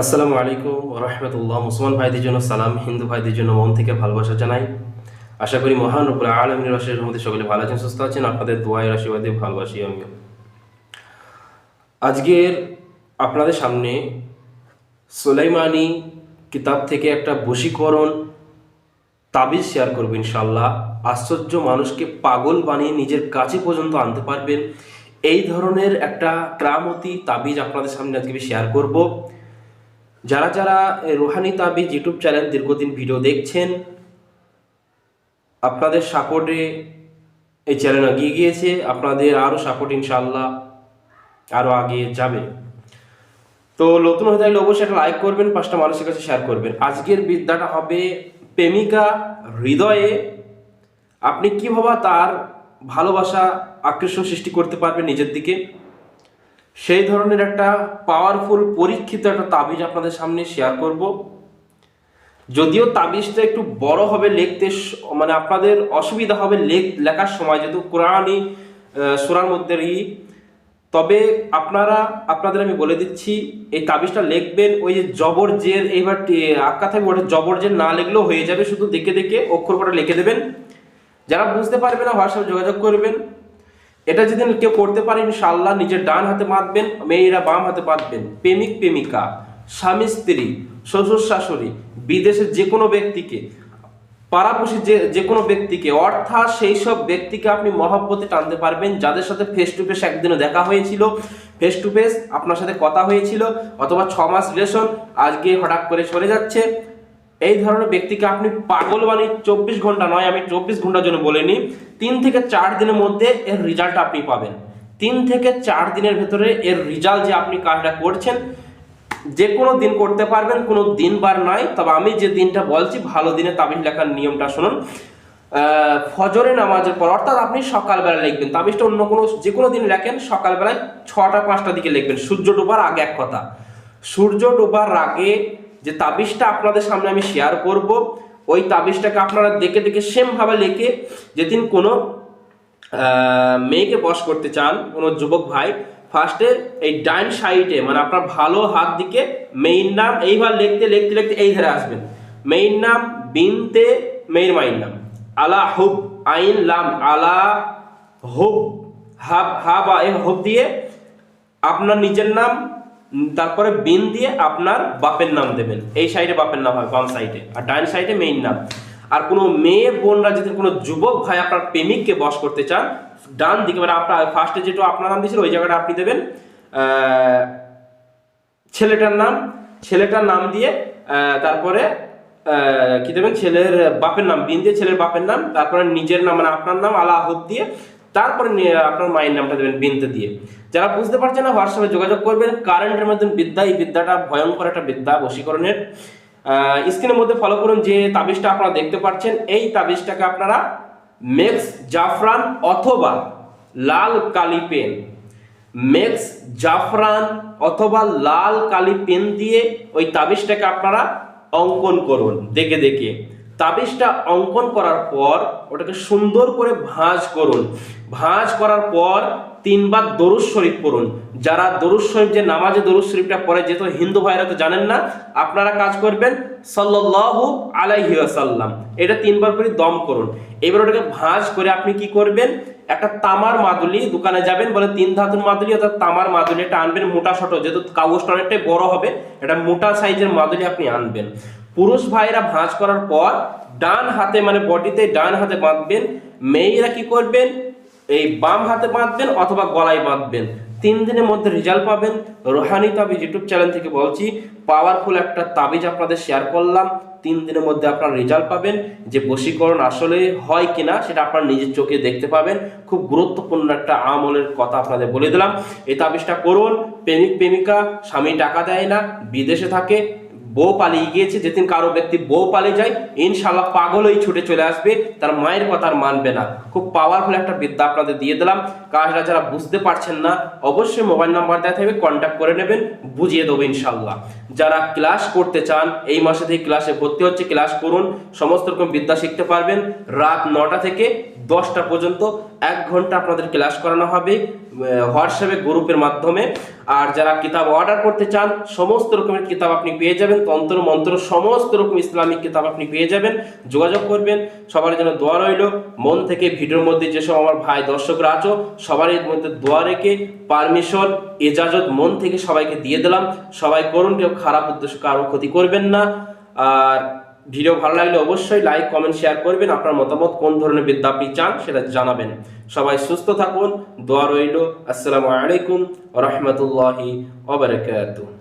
আসসালামু আলাইকুম রহমতুল্লাহ। মুসলমান ভাইদের জন্য সালাম, হিন্দু ভাইদের জন্য মন থেকে ভালোবাসা জানাই। আশা করি মহান রূপে আলমীর রসের মধ্যে সকলে ভালো আছেন, সুস্থ আছেন। আপনাদের দোয়াই আশীর্বাদে ভালোবাসি আমিও আজকের আপনাদের সামনে সোলাইমানি কিতাব থেকে একটা বশীকরণ তাবিজ শেয়ার করব ইনশাল্লাহ আশ্চর্য মানুষকে পাগল বানিয়ে নিজের কাছে পর্যন্ত আনতে পারবেন। এই ধরনের একটা ক্রামতি তাবিজ আপনাদের সামনে আজকে আমি শেয়ার করব। যারা যারা রুহানি তাবিজ ইউটিউব চ্যানেল দীর্ঘদিন ভিডিও দেখছেন, আপনাদের সাপোর্টে এই চ্যানেল এগিয়ে গিয়েছে, আপনাদের আরও সাপোর্ট ইনশাল্লাহ আরও আগিয়ে যাবে। তো নতুন হয়ে থাকলে অবশ্যই একটা লাইক করবেন, পাঁচটা মানুষের কাছে শেয়ার করবেন। আজকের বিদ্যাটা হবে প্রেমিকা হৃদয়ে আপনি কীভাবে তার ভালোবাসা আকর্ষণ সৃষ্টি করতে পারবেন নিজের দিকে? সেই ধরনের একটা পাওয়ারফুল পরীক্ষিত একটা তাবিজ আপনাদের সামনে শেয়ার করব। যদিও তাবিজটা একটু বড় হবে লিখতে মানে আপনাদের অসুবিধা হবে লেখ, লেখার সময়, যেহেতু কোরআনই সুরার মধ্যে ই তবে আপনারা, আপনাদের আমি বলে দিচ্ছি, এই তাবিজটা লিখবেন, ওই যে জবর জের, এইবার টি- আঁকা থাকবে, ওটা জবর জের না লিখলেও হয়ে যাবে, শুধু দেখে দেখে অক্ষর কটা লিখে দেবেন। যারা বুঝতে পারবে না, হোয়াটসঅ্যাপে যোগাযোগ করবেন। এটা যদি কেউ করতে পারে ইনশাল্লাহ নিজের ডান হাতে বাঁধবেন, মেয়েরা বাম হাতে বাঁধবেন। প্রেমিক, প্রেমিকা, স্বামী, স্ত্রী, শ্বশুর, শাশুড়ি, বিদেশের যে কোনো ব্যক্তিকে পাড়াপড়শি যে যে কোনো ব্যক্তিকে, অর্থাৎ সেই সব ব্যক্তিকে আপনি মহব্বতে টানতে পারবেন, যাদের সাথে ফেস টু ফেস একদিনও দেখা হয়েছিল ফেস টু ফেস আপনার সাথে কথা হয়েছিল, অথবা ছ মাস রিলেশন আজকে হঠাৎ করে সরে যাচ্ছে। এই ধরনের ব্যক্তিকে আপনি পাগল বানিয়ে চব্বিশ ঘণ্টা নয়, আমি চব্বিশ ঘণ্টার জন্য বলিনি, তিন থেকে চার দিনের মধ্যে এর রেজাল্ট আপনি পাবেন। তিন থেকে চার দিনের ভেতরে এর রেজাল্ট যে আপনি কাজটা করছেন, যে কোনো দিন করতে পারবেন, কোনো দিন বার নয়, তবে আমি যে দিনটা বলছি, ভালো দিনে তাবিজ লেখার নিয়মটা শুনুন। ফজরে নামাজের পর, অর্থাৎ আপনি সকালবেলা লিখবেন তাবিজটা অন্য কোনো, যে কোনো দিন লেখেন, সকালবেলায় ছটা পাঁচটা দিকে লিখবেন। সূর্য ডোবার আগে এক কথা। সূর্য ডোবার আগে যে তাবিজটা আপনাদের সামনে আমি শেয়ার করব, ওই তাবিজটাকে আপনারা দেখে দেখে সেমভাবে লিখে যেদিন কোনো মেয়েকে বস করতে চান, কোনো যুবক ভাই ফার্স্টে এই ডাইন সাইডে মানে আপনার ভালো হাত দিকে মেইন নাম, এইবার লিখতে লিখতে লিখতে এই ধারে আসবেন। মেইন নাম বিনতে মেয়ের মাইন নাম। আলা হুব, আইন লাম, আলা হুব, হাব হাব এ, হুব দিয়ে আপনার নিজের নাম তারপরে বিন দিয়ে আপনার বাপের নাম দেবেন। এই সাইডে বাপের নাম হয়, বাম সাইডে। আর ডাইন সাইডে মেইন নাম। আর কোনো মেয়ে, বোনরা যদি কোনো যুবক ভাই আপনার প্রেমিককে বশ করতে চান, ডান দিকে মানে আপনার ফার্স্টে যেটা আপনার নাম দিয়েছিল, ওই জায়গাটা আপনি দেবেন। ছেলেটার নাম। ছেলেটার নাম দিয়ে তারপরে কি দেবেন? ছেলের বাপের নাম, বিন দিয়ে ছেলের বাপের নাম, তারপরে নিজের নাম মানে আপনার নাম আলা আহুদ দিয়ে তারপরে আপনার মায়ের নামটা দেবেন বিনতে দিয়ে। যারা বুঝতে পারছেন না হোয়াটসঅ্যাপে যোগাযোগ করবেন। কারেন্টের মাধ্যমে বিদ্যা, এই বিদ্যাটা ভয়ঙ্কর একটা বিদ্যা, বশীকরণের। স্ক্রিনের মধ্যে ফলো করুন যে তাবিজটা আপনারা দেখতে পাচ্ছেন। এই তাবিজটাকে আপনারা মেক্স জাফরান অথবা লাল কালি পেন মেক্স জাফরান অথবা লাল কালি পেন দিয়ে ওই তাবিজটাকে আপনারা অঙ্কন করুন, দেখে দেখে। তাবিজটা অঙ্কন করার পর ওটাকে সুন্দর করে ভাঁজ করুন। ভাঁজ করার পর তিনবার দরুদ শরীফ পড়ুন। যারা দরুদ শরীফ যে নামাজে দরুদ শরীফটা পড়ে, যেহেতু হিন্দু ভাইরা তো জানেন না, আপনারা কাজ করবেন সাল্লাল্লাহু আলাইহি ওয়াসাল্লাম। এটা তিনবার করে দম করুন। এবার ওটাকে ভাঁজ করে আপনি কি করবেন? একটা তামার মাদুলি দোকানে যাবেন, বলে তিন ধাতুর মাদুলি অর্থাৎ তামার মাদুলি এটা আনবেন মোটা ছোট, যেহেতু কাগজটা অনেকটাই বড় হবে, এটা মোটা সাইজের মাদুলি আপনি আনবেন। পুরুষ ভাইরা ভাঁজ করার পর ডান হাতে মানে বডিতে ডান হাতে বাঁধবেন, মেয়েরা কি করবেন? এই বাম হাতে বাঁধবেন অথবা গলায় বাঁধবেন। তিন দিনের মধ্যে রেজাল্ট পাবেন। রোহানি তাবিজ ইউটিউব চ্যানেল থেকে বলছি পাওয়ারফুল একটা তাবিজ আপনাদের শেয়ার করলাম। তিন দিনের মধ্যে আপনারা রেজাল্ট পাবেন যে বশীকরণ আসলে হয় কিনা সেটা আপনার নিজের চোখে দেখতে পাবেন। খুব গুরুত্বপূর্ণ একটা আমলের কথা আপনাদের বলে দিলাম। এই তাবিজটা করুন। প্রেমিক প্রেমিকা, স্বামী টাকা দেয় না, বিদেশে থাকে বউ পালিয়ে গিয়েছে, যেদিন কারও ব্যক্তি বউ পালিয়ে যায় ইনশাল্লাহ পাগল হয়ে ছুটে চলে আসবে, তার মায়ের কথা আর মানবে না। খুব পাওয়ারফুল একটা বিদ্যা আপনাদের দিয়ে দিলাম। কাজটা যারা বুঝতে পারছেন না, অবশ্যই মোবাইল নাম্বার দেওয়া থাকবে কন্ট্যাক্ট করে নেবেন, বুঝিয়ে দেবো ইনশাল্লাহ যারা ক্লাস করতে চান, এই মাসে থেকে ক্লাসে ভর্তি হচ্ছে ক্লাস করুন, সমস্ত রকম বিদ্যা শিখতে পারবেন। রাত নটা থেকে দশটা পর্যন্ত এক ঘণ্টা আপনাদের ক্লাস করানো হবে হোয়াটসঅ্যাপে গ্রুপের মাধ্যমে। আর যারা কিতাব অর্ডার করতে চান, সমস্ত রকমের কিতাব আপনি পেয়ে যাবেন। তন্ত্র, মন্ত্র, সমস্ত রকম ইসলামিক কিতাব আপনি পেয়ে যাবেন, যোগাযোগ করবেন, সবার জন্য দোয়া রইল। মন থেকে ভিডিওর মধ্যে যেসব আমার ভাই দর্শকরা আছো, সবারই মধ্যে দোয়া রেখে পারমিশন, এজাজত মন থেকে সবাইকে দিয়ে দিলাম। সবাই করুন, কেউ খারাপ উদ্দেশ্য, কারও ক্ষতি করবেন না। আর ভিডিও ভালো লাগলে অবশ্যই লাইক কমেন্ট শেয়ার করবেন। আপনার মতামত কোন ধরনের বিদ্যা আপনি চান সেটা জানাবেন। সবাই সুস্থ থাকুন, দোয়া রইল। আসসালামু আলাইকুম রহমতুল্লাহি ওবরাকাতুহ